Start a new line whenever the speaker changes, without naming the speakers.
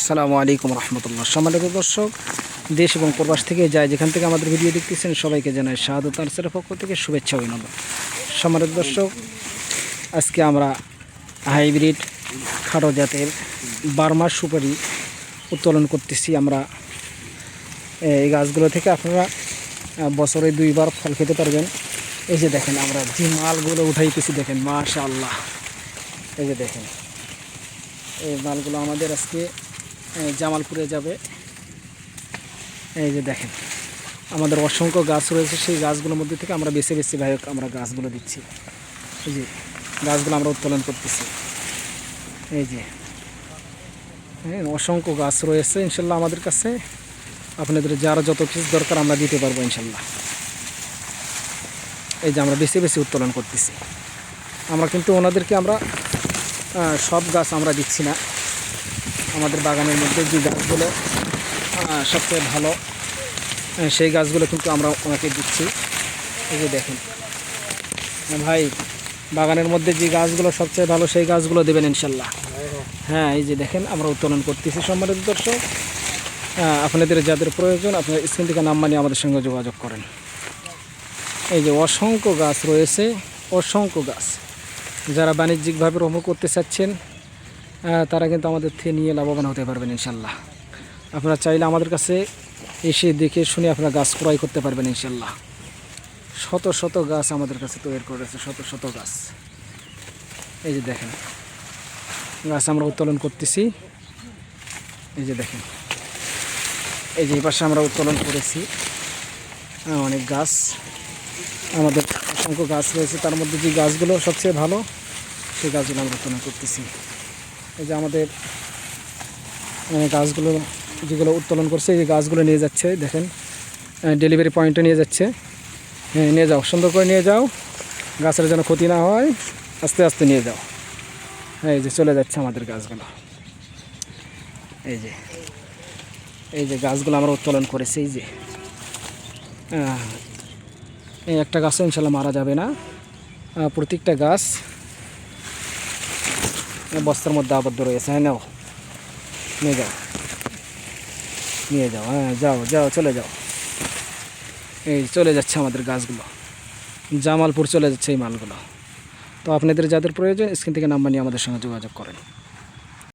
আসসালামু আলাইকুম রহমতুল্লাহ। সম্মানিত দর্শক, দেশ এবং প্রবাস থেকে যায় যেখান থেকে আমাদের ভিডিও দেখতেছেন, সবাইকে জানাই শাহাদত আনসারের পক্ষ থেকে শুভেচ্ছা অভিনন্দন। সম্মানিত দর্শক, আজকে আমরা হাইব্রিড খাটো জাতের বার্মা সুপারি উত্তোলন করতেছি। আমরা এই গাছগুলো থেকে আপনারা বছরে দুইবার ফল খেতে পারবেন। এই যে দেখেন, আমরা যে মালগুলো উঠাইতেছি, দেখেন মাশা আল্লাহ এই যে দেখেন, এই মালগুলো আমাদের আজকে জামালপুরে যাবে। এই যে দেখেন, আমাদের অসংখ্য গাছ রয়েছে। সেই গাছগুলোর মধ্যে থেকে আমরা বেছে বেছে ভাই, আমরা গাছগুলো দিচ্ছি। এই যে গাছগুলো আমরা উত্তোলন করতেছি। এই যে হ্যাঁ অসংখ্য গাছ রয়েছে ইনশাল্লাহ আমাদের কাছে। আপনাদের যারা যত কিছু দরকার আমরা দিতে পারব ইনশাল্লাহ। এই যে আমরা বেশি বেশি উত্তোলন করতেছি। আমরা কিন্তু ওনাদেরকে আমরা সব গাছ আমরা দিচ্ছি না। আমাদের বাগানের মধ্যে যে গাছগুলো সবচেয়ে ভালো সেই গাছগুলো কিন্তু আমরা ওনাকে দিচ্ছি। এই যে দেখেন। ভাই, বাগানের মধ্যে যে গাছগুলো সবচেয়ে ভালো, সেই গাছগুলো দেবেন ইনশাল্লাহ। হ্যাঁ এই যে দেখেন, আমরা উত্তোলন করতেছি সম্মানিত দর্শক। আপনাদের যাদের প্রয়োজন, আপনার স্ক্রিন থেকে নাম মানিয়ে আমাদের সঙ্গে যোগাযোগ করেন। এই যে অসংখ্য গাছ রয়েছে, অসংখ্য গাছ। যারা বাণিজ্যিকভাবে রোপণ করতে চাচ্ছেন তারা কিন্তু আমাদের থেকে নিয়ে লাভবান হতে পারবেন ইনশাল্লাহ। আপনারা চাইলে আমাদের কাছে এসে দেখে শুনে আপনারা গাছ ক্রয় করতে পারবেন ইনশাল্লাহ। শত শত গাছ আমাদের কাছে তৈরি করেছে, শত শত গাছ। এই যে দেখেন, গাছ আমরা উত্তোলন করতেছি। এই যে দেখেন, এই যে পাশে আমরা উত্তোলন করেছি। অনেক গাছ। আমাদের অসংখ্য গাছ রয়েছে, তার মধ্যে যে গাছগুলো সবচেয়ে ভালো, সেই গাছগুলো আমরা উত্তোলন করতেছি। এই যে আমাদের আহ, গাছগুলো যেগুলো উত্তোলন করছে এই গাছগুলো নিয়ে যাচ্ছে দেখেন। ডেলিভারি পয়েন্টে নিয়ে যাচ্ছে। হ্যাঁ নিয়ে যাও সুন্দর করে নিয়ে যাও। গাছের যেন ক্ষতি না হয় আস্তে আস্তে নিয়ে যাও। হ্যাঁ এই যে চলে যাচ্ছে আমাদের গাছগুলো। এই যে এই যে গাছগুলো আমরা উত্তোলন করেছি এই যে। এই একটা গাছও ইনশাল্লাহ মারা যাবে না। প্রত্যেকটা গাছ বস্তার মধ্যে আবদ্ধ রয়েছে হ্যাঁ নাও। নিয়ে যাও। নিয়ে যাও হ্যাঁ যাও যাও, চলে যাও। এই চলে যাচ্ছে আমাদের গাছগুলো। জামালপুর চলে যাচ্ছে এই মালগুলো। তো আপনাদের যাদের প্রয়োজন, স্ক্রিন থেকে নাম্বার নিয়ে আমাদের সঙ্গে যোগাযোগ করেন।